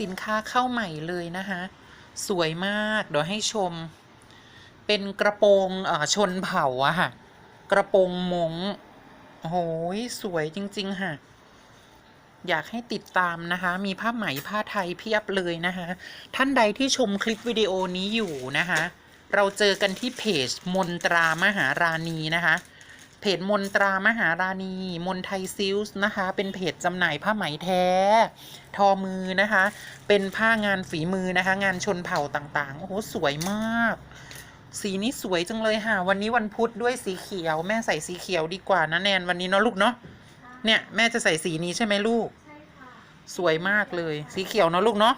สินค้าเข้าใหม่เลยนะคะสวยมากเดี๋ยวให้ชม เป็นกระโปรงเอ่อชนเผ่าอะค่ะ กระโปรงมงโอ้โหสวยจริง ๆ ค่ะ อยากให้ติดตามนะคะ มีผ้าไหมผ้าไทยเพียบเลยนะคะ ท่านใดที่ชมคลิปวิดีโอนี้อยู่นะคะ เราเจอกันที่เพจมนตรามหาราณีนะคะ เพจมนตรามหาราณี มนไทยซิลส์นะคะ เป็นเพจจำหน่ายผ้าไหมแท้ ทอมือนะคะ เป็นผ้างานฝีมือนะคะ งานชนเผ่าต่างๆ โอ้โห สวยมาก สีนี้สวยจังเลยค่ะ วันนี้วันพุธด้วยสีเขียว แม่ใส่สีเขียวดีกว่านะแนนวันนี้เนาะลูกเนาะ เนี่ยแม่จะใส่สีนี้ใช่ไหมลูกใช่ค่ะสวยมากเลย สีเขียวเนาะลูกเนาะ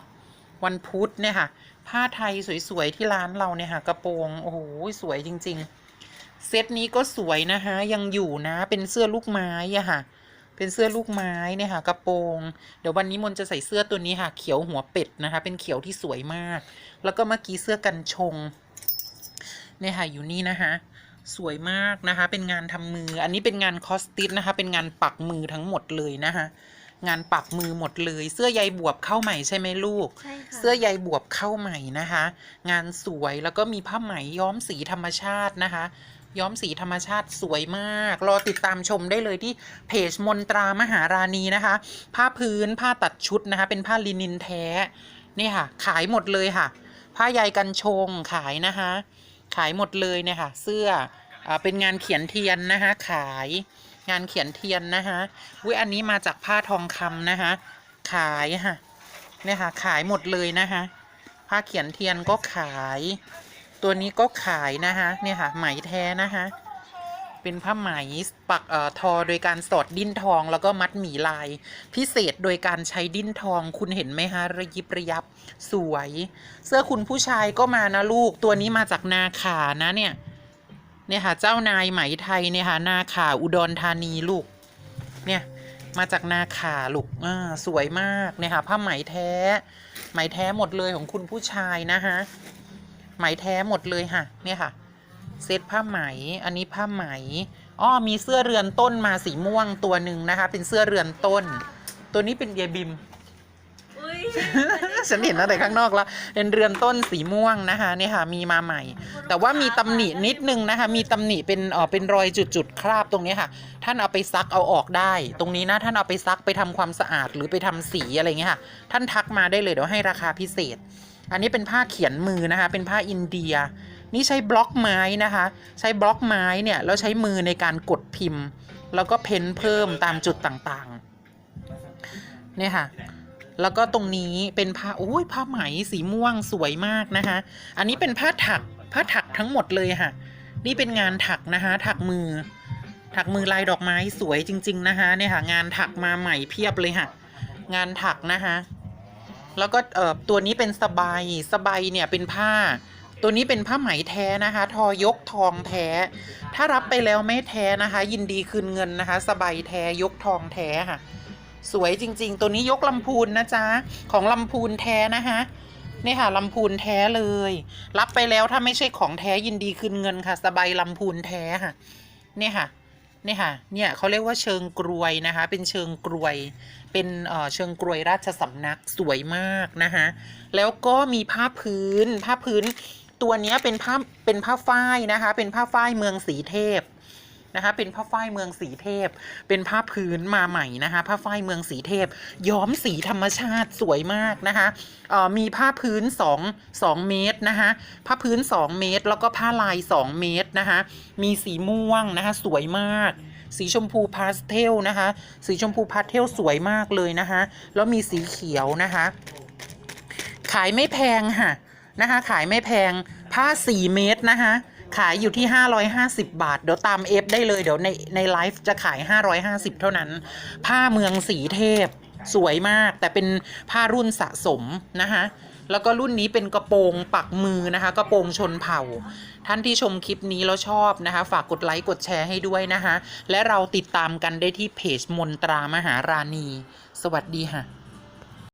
วันพุธเนี่ยค่ะ ผ้าไทยสวยๆที่ร้านเราเนี่ยค่ะ กระโปรง โอ้โห สวยจริง ๆ เซตนี้ก็สวยนะคะยังอยู่นะเป็นเสื้อลูกไม้อะค่ะ เป็นเสื้อลูกไม้เนี่ยค่ะกระโปรง เดี๋ยววันนี้มนจะใส่เสื้อตัวนี้ค่ะ เขียวหัวเป็ดนะคะ เป็นเขียวที่สวยมาก แล้วก็เมื่อกี้เสื้อกันชงเนี่ยค่ะอยู่นี่นะคะสวยมากนะคะ เป็นงานทำมือ อันนี้เป็นงานคอสติสนะคะ เป็นงานปักมือทั้งหมดเลยนะคะงานปักมือหมดเลย เสื้อใยบวบเข้าใหม่ใช่ไหมลูกใช่ค่ะเสื้อใยบวบเข้าใหม่นะคะ งานสวยแล้วก็มีผ้าไหมย้อมสีธรรมชาตินะคะ ย้อมสีธรรมชาติสวยมาก รอติดตามชมได้เลยที่เพจมนตรามหาราณีนะคะ ผ้าพื้นผ้าตัดชุดนะคะ เป็นผ้าลินินแท้นี่ค่ะ ขายหมดเลยค่ะ ผ้าใยกันชงขายนะคะ ขายหมดเลยเนี่ยค่ะ เสื้ออเป็นงานเขียนเทียนนะคะ ขายงานเขียนเทียนนะคะอุ้ยอันนี้มาจากผ้าทองคำนะคะ ขายค่ะเนี่ยค่ะ ขายหมดเลยนะคะ ผ้าเขียนเทียนก็ขาย ตัวนี้ก็ขายนะคะเนี่ยค่ะไหมแท้นะคะเป็นผ้าไหมปักเอ่อทอโดยการสอดดิ้นทองแล้วก็มัดหมีลาย พิเศษโดยการใช้ดิ้นทองคุณเห็นไหมคะระยิบระยับสวย เสื้อคุณผู้ชายก็มานะลูกตัวนี้มาจากนาขานะเนี่ยเนี่ยค่ะเจ้านายไหมไทยเนี่ยค่ะนาขาอุดรธานีลูกเนี่ยมาจากนาขาลูกอ่าสวยมากเนี่ยค่ะผ้าไหมแท้ ไหมแท้หมดเลยของคุณผู้ชายนะคะ ไหมแท้หมดเลยค่ะ เนี่ยค่ะ เซตผ้าไหม อันนี้ผ้าไหม อ้อมีเสื้อเรือนต้นมาสีม่วงตัวหนึ่งนะคะ เป็นเสื้อเรือนต้น ตัวนี้เป็นเยบิมอุ้ยฉันเห็นตั้งแต่ข้างนอกแล้วเป็นเรือนต้นสีม่วงนะคะเนี่ยค่ะมีมาใหม่ แต่ว่ามีตำหนินิดนึงนะคะ มีตำหนิเป็นเออเป็นรอยจุดๆคราบตรงนี้ค่ะ ท่านเอาไปซักเอาออกได้ ตรงนี้นะท่านเอาไปซักไปทำความสะอาดหรือไปทำสีอะไรเงี้ยค่ะ ท่านทักมาได้เลยเดี๋ยวให้ราคาพิเศษ อันนี้เป็นผ้าเขียนมือนะคะ เป็นผ้าอินเดีย นี่ใช้บล็อกไม้นะคะ ใช้บล็อกไม้เนี่ยแล้วใช้มือในการกดพิมพ์ แล้วก็เพ้นเพิ่มตามจุดต่างๆ เนี่ยค่ะแล้วก็ตรงนี้เป็นผ้าโอ้ยผ้าไหมสีม่วงสวยมากนะคะ อันนี้เป็นผ้าถักผ้าถักทั้งหมดเลยค่ะ นี่เป็นงานถักนะคะ ถักมือ ถักมือลายดอกไม้สวยจริง ๆ นะคะเนี่ยค่ะ งานถักมาใหม่เพียบเลยค่ะ งานถักนะคะ แล้วก็เอ่อตัวนี้เป็นสบายสบายเนี่ยเป็นผ้า ตัวนี้เป็นผ้าไหมแท้นะคะ ทอยกทองแท้ ถ้ารับไปแล้วไม่แท้นะคะ ยินดีคืนเงินนะคะ สบายแท้ยกทองแท้ค่ะ สวยจริง ๆ ตัวนี้ยกลำพูนนะจ๊ะของลำพูนแท้นะคะนี่ค่ะลำพูนแท้เลย รับไปแล้วถ้าไม่ใช่ของแท้ยินดีคืนเงินค่ะ สบายลำพูนแท้ค่ะ เนี่ยค่ะ เนี่ยค่ะ เนี่ยเขาเรียกว่าเชิงกรวยนะคะ เป็นเชิงกรวย เป็นเอ่อเชิงกรวยราชสำนักสวยมากนะคะแล้วก็มีผ้าพื้น ผ้าพื้นตัวนี้เป็นผ้าเป็นผ้าฝ้ายนะคะ เป็นผ้าฝ้ายเมืองสีเทพ นะคะเป็นผ้าฝ้ายเมืองสีเทพ เป็นผ้าพื้นมาใหม่นะคะผ้าฝ้ายเมืองสีเทพ ย้อมสีธรรมชาติสวยมากนะคะมีผ้าพื้น2 2เมตรนะคะผ้าพื้น 2 เมตร แล้วก็ผ้าลาย 2 เมตรนะคะมีสีม่วงนะคะสวยมากสีชมพูพาสเทลนะคะ สีชมพูพาสเทลสวยมากเลยนะคะ แล้วมีสีเขียวนะคะ ขายไม่แพงค่ะนะคะ ขายไม่แพงผ้า 4 เมตรนะคะ ขายอยู่ที่ 550 บาท เดี๋ยวตามเอฟได้เลย เดี๋ยวในในไลฟ์จะขาย 550 เท่านั้น ผ้าเมืองสีเทพ สวยมาก แต่เป็นผ้ารุ่นสะสมนะคะแล้วก็รุ่นนี้เป็นกระโปรงปักมือนะคะกระโปรงชนเผ่า ท่านที่ชมคลิปนี้แล้วชอบนะคะ ฝากกดไลค์กดแชร์ให้ด้วยนะคะ และเราติดตามกันได้ที่เพจมนตรามหาราณี สวัสดีค่ะ